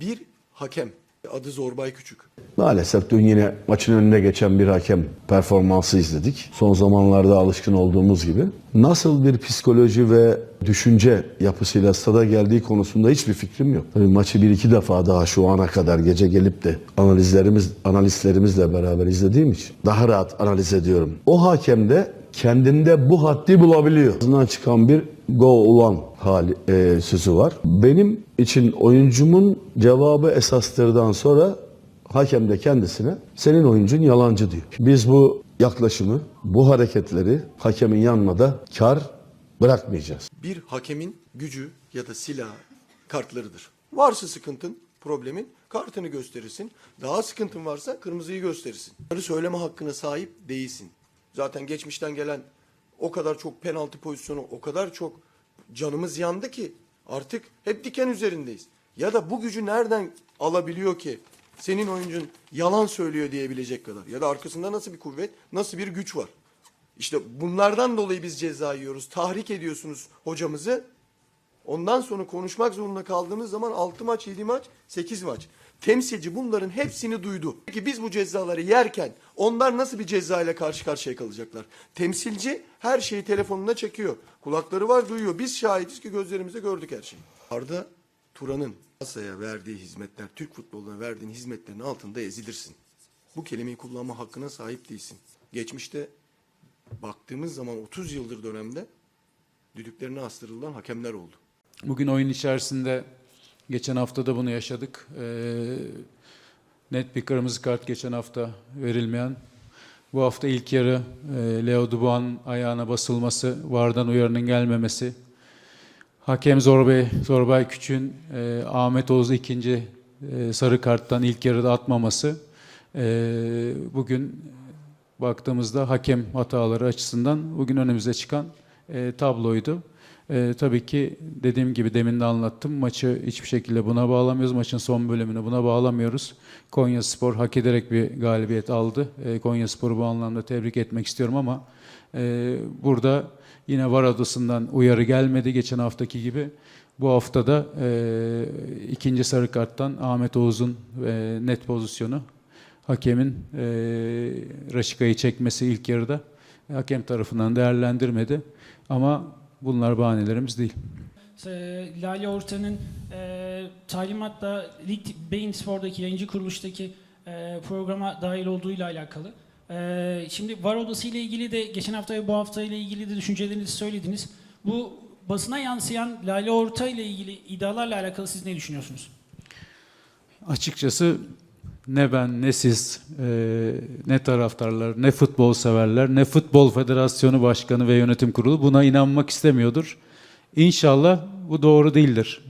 Bir hakem. Adı Zorbay Küçük. Maalesef dün yine maçın önüne geçen bir hakem performansı izledik. Son zamanlarda alışkın olduğumuz gibi. Nasıl bir psikoloji ve düşünce yapısıyla stada geldiği konusunda hiçbir fikrim yok. Tabii maçı bir iki defa daha şu ana kadar gece gelip de analizlerimiz analistlerimizle beraber izlediğim için daha rahat analiz ediyorum. O hakem de kendinde bu haddi bulabiliyor. Ağzından çıkan bir go ulan hali e, sözü var. Benim için oyuncumun cevabı esastırdan sonra hakem de kendisine senin oyuncun yalancı diyor. Biz bu yaklaşımı, bu hareketleri hakemin yanına da kar bırakmayacağız. Bir hakemin gücü ya da silah kartlarıdır. Varsa sıkıntın, problemin kartını gösterirsin. Daha sıkıntın varsa kırmızıyı gösterirsin. Bunları söyleme hakkına sahip değilsin. Zaten geçmişten gelen o kadar çok penaltı pozisyonu, o kadar çok canımız yandı ki artık hep diken üzerindeyiz. Ya da bu gücü nereden alabiliyor ki senin oyuncun yalan söylüyor diyebilecek kadar. Ya da arkasında nasıl bir kuvvet, nasıl bir güç var. İşte bunlardan dolayı biz ceza yiyoruz. Tahrik ediyorsunuz hocamızı. Ondan sonra konuşmak zorunda kaldığımız zaman 6 maç, 7 maç, 8 maç. Temsilci bunların hepsini duydu. Peki biz bu cezaları yerken onlar nasıl bir ceza ile karşı karşıya kalacaklar? Temsilci her şeyi telefonuna çekiyor. Kulakları var duyuyor. Biz şahidiz ki gözlerimizle gördük her şeyi. Arda Turan'ın masaya verdiği hizmetler, Türk futboluna verdiğin hizmetlerin altında ezilirsin. Bu kelimeyi kullanma hakkına sahip değilsin. Geçmişte baktığımız zaman 30 yıldır dönemde düdüklerine astırılan hakemler oldu. Bugün oyun içerisinde geçen hafta da bunu yaşadık. Ee, net bir kırmızı kart geçen hafta verilmeyen. Bu hafta ilk yarı e, Leo Dubois'un ayağına basılması, VAR'dan uyarının gelmemesi. Hakem Zorbay, Zorbay Küçük'ün e, Ahmet Oğuz'u ikinci e, sarı karttan ilk yarıda atmaması. E, bugün baktığımızda hakem hataları açısından bugün önümüze çıkan tabloydu. E, tabii ki dediğim gibi demin de anlattım. Maçı hiçbir şekilde buna bağlamıyoruz. Maçın son bölümünü buna bağlamıyoruz. Konya Spor hak ederek bir galibiyet aldı. E, Konya Spor'u bu anlamda tebrik etmek istiyorum ama e, burada yine VAR odasından uyarı gelmedi geçen haftaki gibi. Bu hafta da e, ikinci sarı karttan Ahmet Oğuz'un e, net pozisyonu hakemin e, Raşika'yı çekmesi ilk yarıda hakem tarafından değerlendirmedi. Ama bunlar bahanelerimiz değil. Ee, Lale Orta'nın e, talimatla Lig Beyin Spor'daki yayıncı kuruluştaki e, programa dahil olduğuyla alakalı. E, şimdi VAR odası ile ilgili de geçen hafta ve bu hafta ile ilgili de düşüncelerinizi söylediniz. Bu basına yansıyan Lale Orta ile ilgili iddialarla alakalı siz ne düşünüyorsunuz? Açıkçası ne ben ne siz e, ne taraftarlar ne futbol severler ne Futbol Federasyonu Başkanı ve Yönetim Kurulu buna inanmak istemiyordur. İnşallah bu doğru değildir.